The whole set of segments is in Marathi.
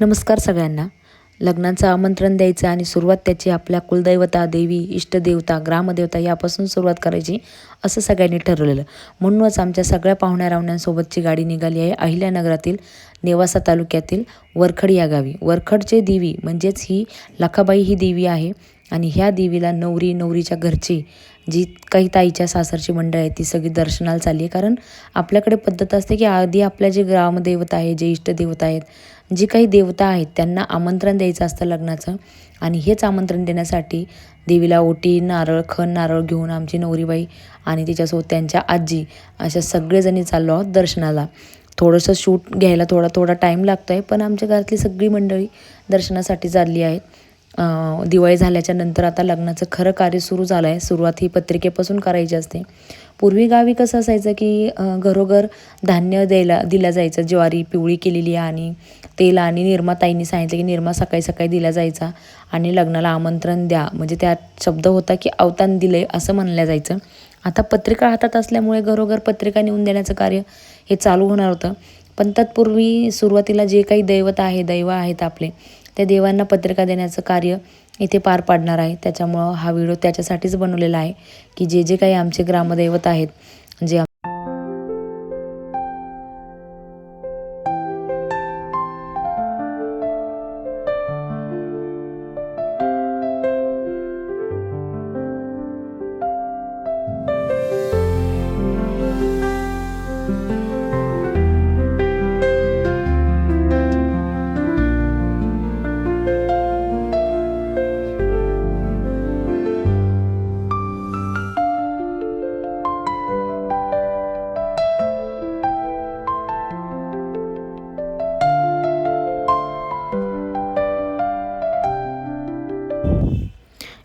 नमस्कार सगळ्यांना. लग्नाचं आमंत्रण द्यायचं आणि सुरुवात त्याची आपल्या कुलदैवता देवी इष्टदेवता ग्रामदेवता यापासून सुरुवात करायची असं सगळ्यांनी ठरवलेलं. म्हणूनच आमच्या सगळ्या पाहुण्या रावण्यांसोबतची गाडी निघाली आहे अहिल्यानगरातील नेवासा तालुक्यातील वरखड या गावी. वरखडचे देवी म्हणजेच ही लखाबाई ही देवी आहे आणि ह्या देवीला नवरी नवरीच्या घरची जी काही ताईच्या सासरची मंडळ आहे ती सगळी दर्शनाला चालली आहे. कारण आपल्याकडे पद्धत असते की आधी आपल्या जे ग्रामदेवता आहे जे इष्टदेवता आहेत जी काही देवता आहेत त्यांना आमंत्रण द्यायचं असतं लग्नाचं. आणि हेच आमंत्रण देण्यासाठी देवीला ओटी नारळ खण नारळ घेऊन आमची नवरीबाई आणि तिच्यासोबत त्यांच्या आजी अशा सगळेजणी चाललो आहोत दर्शनाला. थोडंसं शूट घ्यायला थोडा थोडा टाईम लागतो आहे पण आमच्या घरातली सगळी मंडळी दर्शनासाठी चालली आहेत. दिवाळी झाल्याच्यानंतर आता लग्नाचं खरं कार्य सुरू झालं आहे सुरुवात ही पत्रिकेपासून करायची असते. पूर्वी गावी कसं असायचं की घरोघर धान्य द्यायला दिलं जायचं. ज्वारी पिवळी केलेली आणि तेल आणि निर्माताईंनी सांगितलं की निर्मा सकाळी सकाळी दिला जायचा आणि लग्नाला आमंत्रण द्या. म्हणजे त्यात शब्द होता की अवतान दिले असं म्हणलं जायचं. आता पत्रिका हातात असल्यामुळे घरोघर पत्रिका नेऊन देण्याचं कार्य हे चालू होणार होतं. पण तत्पूर्वी सुरुवातीला जे काही दैवत आहे दैव आहेत आपले त्या देवांना पत्रिका देण्याचं कार्य इथे पार पाडणार आहे. त्याच्यामुळं हा व्हिडिओ त्याच्यासाठीच बनवलेला आहे की जे जे काही आमचे ग्रामदैवत आहेत जे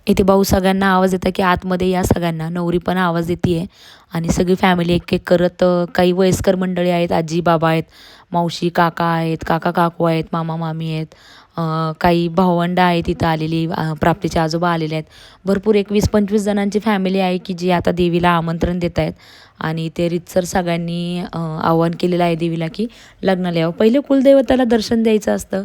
इथे भाऊ सगळ्यांना आवाज येतं की आतमध्ये या सगळ्यांना. नवरी पण आवाज देते आहे आणि सगळी फॅमिली एक एक करत काही वयस्कर मंडळी आहेत आजी बाबा आहेत मावशी काका आहेत काका काकू आहेत मामा मामी आहेत. काही भावंड आहेत इथं आलेली प्राप्तीचे आजोबा आलेले आहेत. भरपूर एक वीस पंचवीस जणांची फॅमिली आहे की जी आता देवीला आमंत्रण देत आहेत. आणि ते रितसर सगळ्यांनी आव्हान केलेलं आहे देवीला की लग्नाला यावं पहिले कुलदेवताला दर्शन द्यायचं असतं.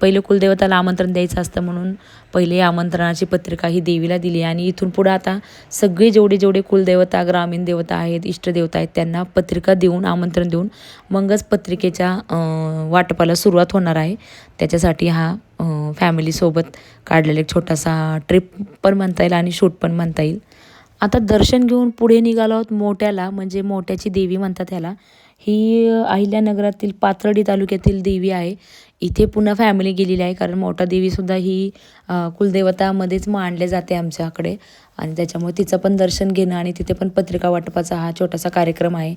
पहिले कुलदेवताला आमंत्रण द्यायचं असतं म्हणून पहिले आमंत्रणाची पत्रिका ही देवीला दिली आणि इथून पुढं आता सगळे जेवढे जेवढे कुलदेवता ग्रामीण देवता आहेत इष्टदेवता आहेत त्यांना पत्रिका देऊन आमंत्रण देऊन मगच पत्रिकेच्या वाटपाला सुरुवात होणार आहे. त्याच्यासाठी हा फॅमिलीसोबत काढलेला एक छोटासा ट्रिप पण म्हणता येईल आणि शूट पण म्हणता येईल. आता दर्शन घेऊन पुढे निघालो आहोत मोठ्याला म्हणजे मोठ्याची देवी म्हणतात ह्याला ही अहिल्यानगरातील पाथर्डी तालुक्यातील देवी आहे. इथे पुन्हा फॅमिली गेलेली आहे कारण मोठा देवीसुद्धा ही कुलदेवतामध्येच मांडले जाते आमच्याकडे. आणि त्याच्यामुळे तिचं पण दर्शन घेणं आणि तिथे पण पत्रिका वाटपाचा हा छोटासा कार्यक्रम आहे.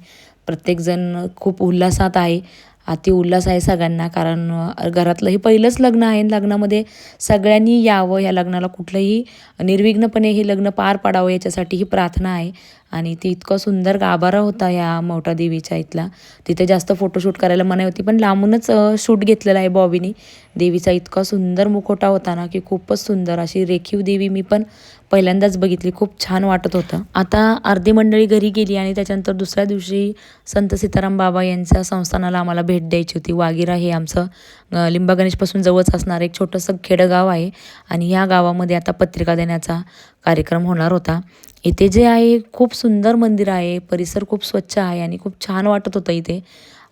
प्रत्येकजण खूप उल्हासात आहे. अति उल्हास आहे सगळ्यांना कारण घरातलं हे पहिलंच लग्न आहे. लग्नामध्ये सगळ्यांनी यावं या लग्नाला कुठलंही निर्विघ्नपणे हे लग्न पार पाडावं याच्यासाठी ही प्रार्थना आहे. आणि ती इतकं सुंदर गाभारा होता या मोठा देवीच्या इथला. तिथे जास्त फोटोशूट करायला मनाई होती पण लांबूनच शूट घेतलेला आहे बॉबीने. देवीचा इतका सुंदर मुखोटा होता ना की खूपच सुंदर. अशी रेखीव देवी मी पण पहिल्यांदाच बघितली. खूप छान वाटत होतं. आता अर्धी मंडळी घरी गेली आणि त्याच्यानंतर दुसऱ्या दिवशी संत सीताराम बाबा यांच्या संस्थानाला आम्हाला भेट द्यायची होती. वागिरा हे आमचं लिंबा गणेशपासून जवळच असणारं एक छोटंसं खेडगाव आहे. आणि ह्या गावामध्ये आता पत्रिका देण्याचा कार्यक्रम होणार होता. इथे जे आहे खूप सुंदर मंदिर आहे परिसर खूप स्वच्छ आहे आणि खूप छान वाटत होतं इथे.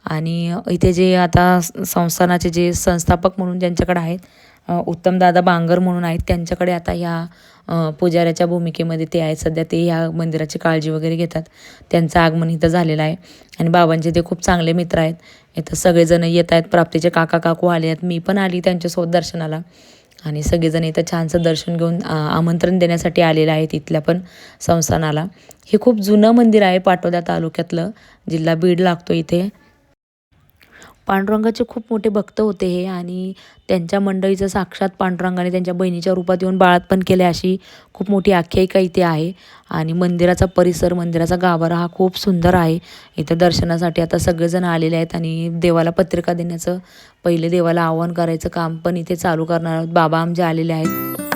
आणि इथे जे आता संस्थानाचे जे संस्थापक म्हणून ज्यांच्याकडे आहेत उत्तमदादा बांगर म्हणून आहेत त्यांच्याकडे आता ह्या पुजाऱ्याच्या भूमिकेमध्ये ते आहेत. सध्या ते ह्या मंदिराची काळजी वगैरे घेतात. त्यांचं आगमन इथं झालेलं आहे. आणि बाबांचे ते खूप चांगले मित्र आहेत. इथं सगळेजण येत आहेत. प्राप्तीचे काका काकू आले आहेत. मी पण आली त्यांच्यासोबत दर्शनाला. आणि सगळेजण इथं छानसं दर्शन घेऊन आमंत्रण देण्यासाठी आलेलं आहे तिथल्या पण संस्थानाला. हे खूप जुनं मंदिर आहे पाटोदा तालुक्यातलं. जिल्हा बीड लागतो इथे. पांडुरंगाचे खूप मोठे भक्त होते हे आणि त्यांच्या मंडळीचं साक्षात पांडुरंगाने त्यांच्या बहिणीच्या रूपात येऊन बाळात पण केले अशी खूप मोठी आख्यायिका इथे आहे. आणि मंदिराचा परिसर मंदिराचा गाभारा हा खूप सुंदर आहे. इथं दर्शनासाठी आता सगळेजण आलेले आहेत आणि देवाला पत्रिका देण्याचं पहिले देवाला आव्हान करायचं काम पण इथे चालू करणार आहोत. बाबा आमचे आलेले आहेत.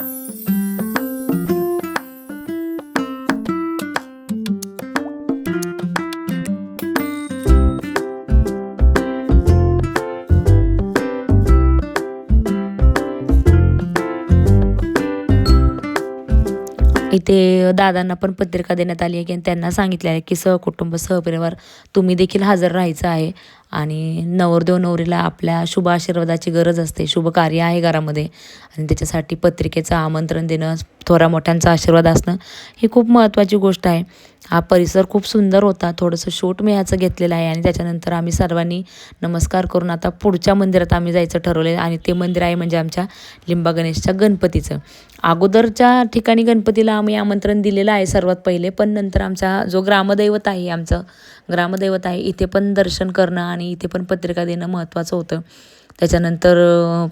इथे दादांना पण पत्रिका देण्यात आली आहे की त्यांना सांगितले आहे की सहकुटुंब सहपरिवार तुम्ही देखील हजर राहायचं आहे. आणि नवरदेव नवरीला आपल्या शुभ आशीर्वादाची गरज असते. शुभ कार्य आहे घरामध्ये. आणि त्याच्यासाठी पत्रिकेचं आमंत्रण देणं थोरा मोठ्यांचा आशीर्वाद असणं ही खूप महत्त्वाची गोष्ट आहे. हा परिसर खूप सुंदर होता. थोडंसं शूट मी ह्याचं घेतलेलं आहे आणि त्याच्यानंतर आम्ही सर्वांनी नमस्कार करून आता पुढच्या मंदिरात आम्ही जायचं ठरवलं आहे आणि ते मंदिर आहे म्हणजे आमच्या लिंबा गणेशच्या गणपतीचं. अगोदरच्या ठिकाणी गणपतीला आम्ही आमंत्रण दिलेलं आहे सर्वात पहिले पण नंतर आमचा जो ग्रामदैवत आहे आमचं ग्रामदैवत आहे. इथे पण दर्शन करणं आणि इथे पण पत्रिका देणं महत्त्वाचं होतं. त्याच्यानंतर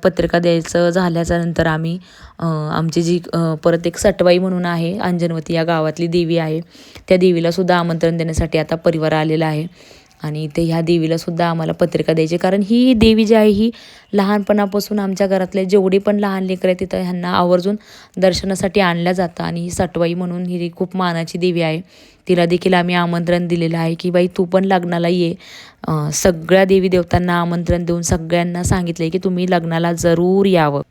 पत्रिका द्यायचं झाल्याच्यानंतर आम्ही आमची जी परत एक सटवाई म्हणून आहे अंजनवती या गावातली देवी आहे. त्या देवीलासुद्धा आमंत्रण देण्यासाठी आता परिवार आलेला आहे. आणि इथे ह्या देवीलासुद्धा आम्हाला पत्रिका द्यायची. कारण ही देवी जी आहे ही लहानपणापासून आमच्या घरातले जेवढे पण लहान लेकरं आहेत तिथं ह्यांना आवर्जून दर्शनासाठी आणल्या जातं आणि ही सटवाई म्हणून ही खूप मानाची देवी आहे. तिला देखील आम्ही आमंत्रण दिलेलं आहे की बाई तू पण लग्नाला ये. सगळ्या देवी देवतांना आमंत्रण देऊन सगळ्यांना सांगितलं आहे की तुम्ही लग्नाला जरूर यावं.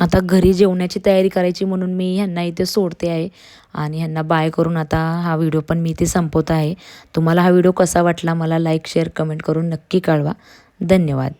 आता घरी जेवण्याची तयारी करायची म्हणून मी ह्यांना इथे सोडते आहे. आणि ह्यांना बाय करून आता हा व्हिडिओ पण मी इथे संपवत आहे. तुम्हाला हा व्हिडिओ कसा वाटला मला लाईक शेअर कमेंट करून नक्की कळवा. धन्यवाद.